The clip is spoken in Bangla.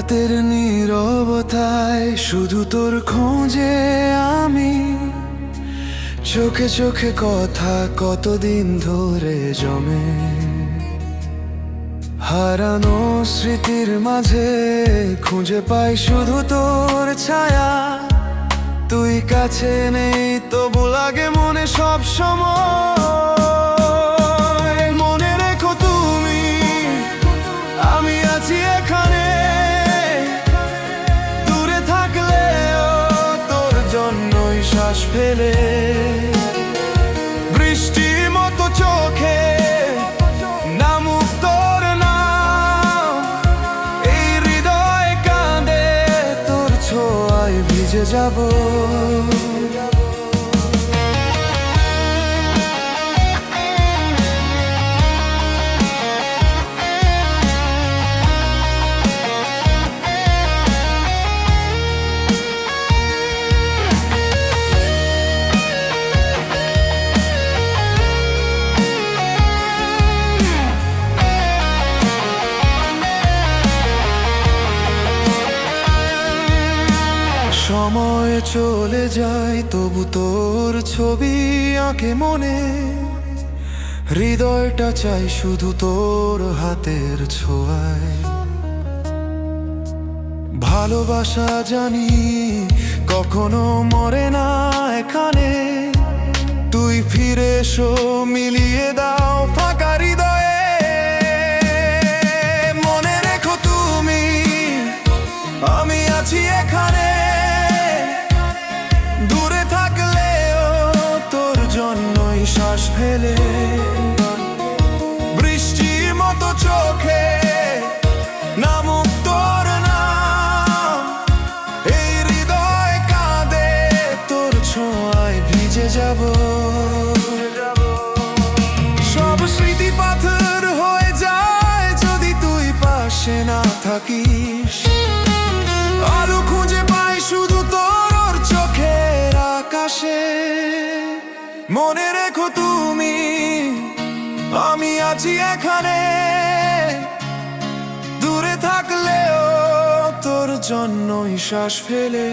রাতের নীরবতায় শুধু তোর খোঁজে আমি। চোখে চোখে কথা কতদিন ধরে জমে। হারানো স্মৃতির মাঝে খুঁজে পাই শুধু তোর ছায়া। তুই কাছে নেই, তবু লাগে মনে সব সময়। ফেলে। বৃষ্টি মতো চোখে নামুক তোর হৃদয় তোর যাব। সময় চলে যায়, তবু তোর ছবি আঁকে মনে। হৃদয়টা চাই শুধু তোর হাতের ছোঁয়ায়। ভালোবাসা জানি কখনো মরে না এখানে। তুই ফিরে এসো, মিলিয়ে দাও ফেলে বৃষ্টির মতো চোখে তোর হৃদয় তোর ভিজে সব স্মৃতি পাথর হয়ে যায় যদি তুই পাশে না আলো খুঁজে পাই শুধু তোর চোখের আকাশে। মনে রেখো তুমি আমি আছি এখানে। দূরে থাকলেও তোর জন্যই শ্বাস ফেলে।